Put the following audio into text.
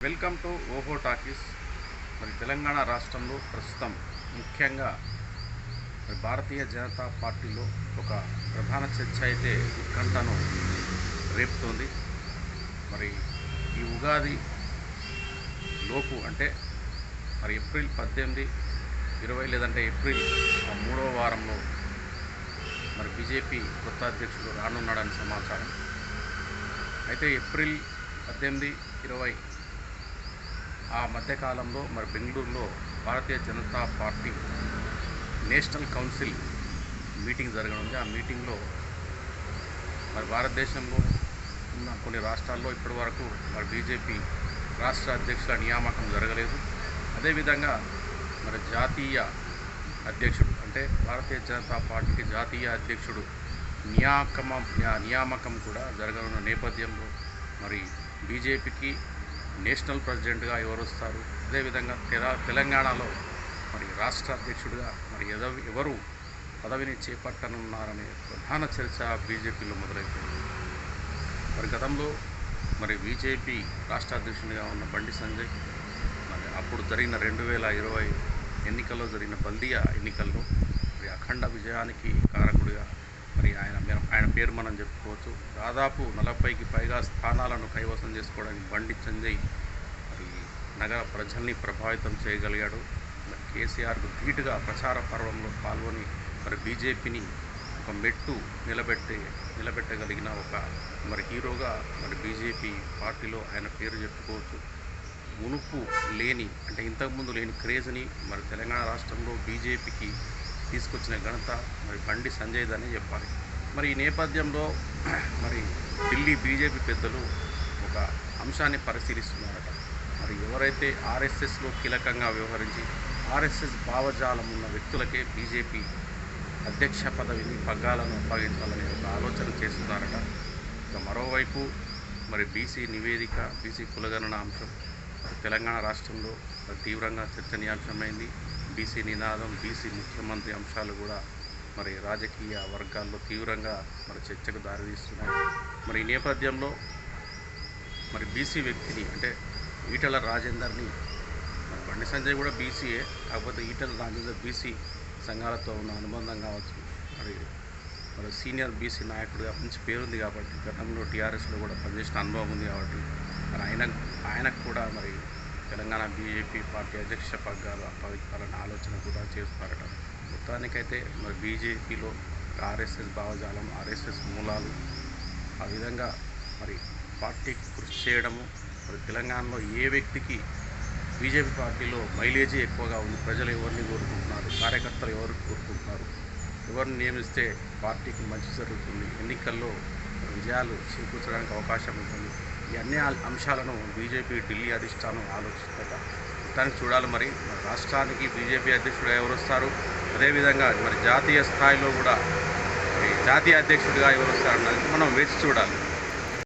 Welcome to ఓహో talkies. మరి తెలంగాణ రాష్ట్రంలో ప్రస్తుతం ముఖ్యంగా మరి భారతీయ జనతా పార్టీలో ఒక ప్రధాన చర్చ అయితే ఉత్కంఠను రేపుతోంది. మరి ఈ ఉగాది లోపు అంటే మరి ఏప్రిల్ పద్దెనిమిది ఇరవై లేదంటే ఏప్రిల్ ఆ మూడవ వారంలో మరి బీజేపీ కొత్త అధ్యక్షుడు రానున్నాడని సమాచారం. అయితే ఏప్రిల్ పద్దెనిమిది ఇరవై ఆ మధ్యకాలంలో మరి బెంగళూరులో Bharatiya Janata party national council meeting జరగనుంది. ఆ మీటింగ్లో మరి భారతదేశంలో ఉన్న కొన్ని రాష్ట్రాల్లో ఇప్పటి వరకు మరి బీజేపీ రాష్ట్ర అధ్యక్షుల నియామకం జరగలేదు. అదేవిధంగా మరి జాతీయ అధ్యక్షుడు అంటే భారతీయ జనతా పార్టీకి జాతీయ అధ్యక్షుడు నియామకం నియామకం కూడా జరగనున్న నేపథ్యంలో మరి బీజేపీకి నేషనల్ ప్రెసిడెంట్గా ఎవరు వస్తారు అదేవిధంగా తెలంగాణలో మరి రాష్ట్ర అధ్యక్షుడిగా మరి ఎదవి ఎవరు పదవిని చేపట్టనున్నారనే ప్రధాన చర్చ బీజేపీలో మొదలైపోయింది. మరి గతంలో మరి బీజేపీ రాష్ట్ర అధ్యక్షుడిగా ఉన్న బండి సంజయ్ మరి అప్పుడు జరిగిన రెండు వేల ఇరవై ఎన్నికల్లో జరిగిన బల్దియా ఎన్నికల్లో మరి అఖండ విజయానికి కారకుడిగా మరి ఆయన మేర- ఆయన పేరు మనం చెప్పుకోవచ్చు. దాదాపు నలభైకి పైగా స్థానాలను కైవసం చేసుకోవడానికి బండి సంజయ్ మరి నగర ప్రజల్ని ప్రభావితం చేయగలిగాడు. మరి కేసీఆర్కు ధీటుగా ప్రచార పర్వంలో పాల్గొని మరి బీజేపీని ఒక మెట్టు నిలబెట్టే నిలబెట్టగలిగిన ఒక మరి హీరోగా మరి బీజేపీ పార్టీలో ఆయన పేరు చెప్పుకోవచ్చు. మునుపు లేని అంటే ఇంతకుముందు లేని క్రేజ్ని మరి తెలంగాణ రాష్ట్రంలో బీజేపీకి తీసుకొచ్చిన ఘనత మరి బండి సంజయ్ అని చెప్పాలి. మరి ఈ నేపథ్యంలో మరి ఢిల్లీ బీజేపీ పెద్దలు ఒక అంశాన్ని పరిశీలిస్తున్నారట. మరి ఎవరైతే ఆర్ఎస్ఎస్లో కీలకంగా వ్యవహరించి ఆర్ఎస్ఎస్ భావజాలం ఉన్న వ్యక్తులకే బీజేపీ అధ్యక్ష పదవిని పగ్గాలను అప్పగించాలనే ఒక ఆలోచన చేస్తున్నారట. ఇక మరోవైపు మరి బీసీ నివేదిక బీసీ కులగణన అంశం మరి తెలంగాణ రాష్ట్రంలో తీవ్రంగా చర్చనీయాంశమైంది. బీసీ నినాదం బీసీ ముఖ్యమంత్రి అంశాలు కూడా మరి రాజకీయ వర్గాల్లో తీవ్రంగా మరి చర్చకు దారితీస్తున్నాయి. మరి ఈ నేపథ్యంలో మరి బీసీ వ్యక్తిని అంటే ఈటల రాజేందర్ని మరి బండి సంజయ్ కూడా బీసీయే కాకపోతే ఈటల రాజేందర్ బీసీ సంఘాలతో ఉన్న అనుబంధం కావచ్చు. మరి మరి సీనియర్ బీసీ నాయకుడిగా మంచి పేరుంది కాబట్టి గతంలో టీఆర్ఎస్లో కూడా పనిచేసిన అనుభవం ఉంది కాబట్టి మరి ఆయన ఆయనకు కూడా మరి తెలంగాణ బీజేపీ పార్టీ అధ్యక్ష పగ్గాలు అప్పగించాలనే ఆలోచన కూడా చేస్తున్నారట మొత్తానికైతే మరి బీజేపీలో ఆర్ఎస్ఎస్ భావజాలం ఆర్ఎస్ఎస్ మూలాలు ఆ విధంగా మరి పార్టీకి కృషి చేయడము మరి తెలంగాణలో ఏ వ్యక్తికి బీజేపీ పార్టీలో మైలేజీ ఎక్కువగా ఉంది ప్రజలు ఎవరిని కోరుకుంటున్నారు కార్యకర్తలు ఎవరు కోరుకుంటున్నారు ఎవరిని నియమిస్తే పార్టీకి మంచి జరుగుతుంది ఎన్నికల్లో విజయాలు చేకూర్చడానికి అవకాశం ఉంటుంది ఈ అన్ని అంశాలను బీజేపీ ఢిల్లీ అధిష్టానం ఆలోచిస్తుందట. మొత్తానికి చూడాలి మరి మన రాష్ట్రానికి బీజేపీ అధ్యక్షుడు ఎవరు వస్తారు అదేవిధంగా మరి జాతీయ స్థాయిలో కూడా జాతీయ అధ్యక్షుడిగా ఎవరు వస్తారన్నది మనం వేచి చూడాలి.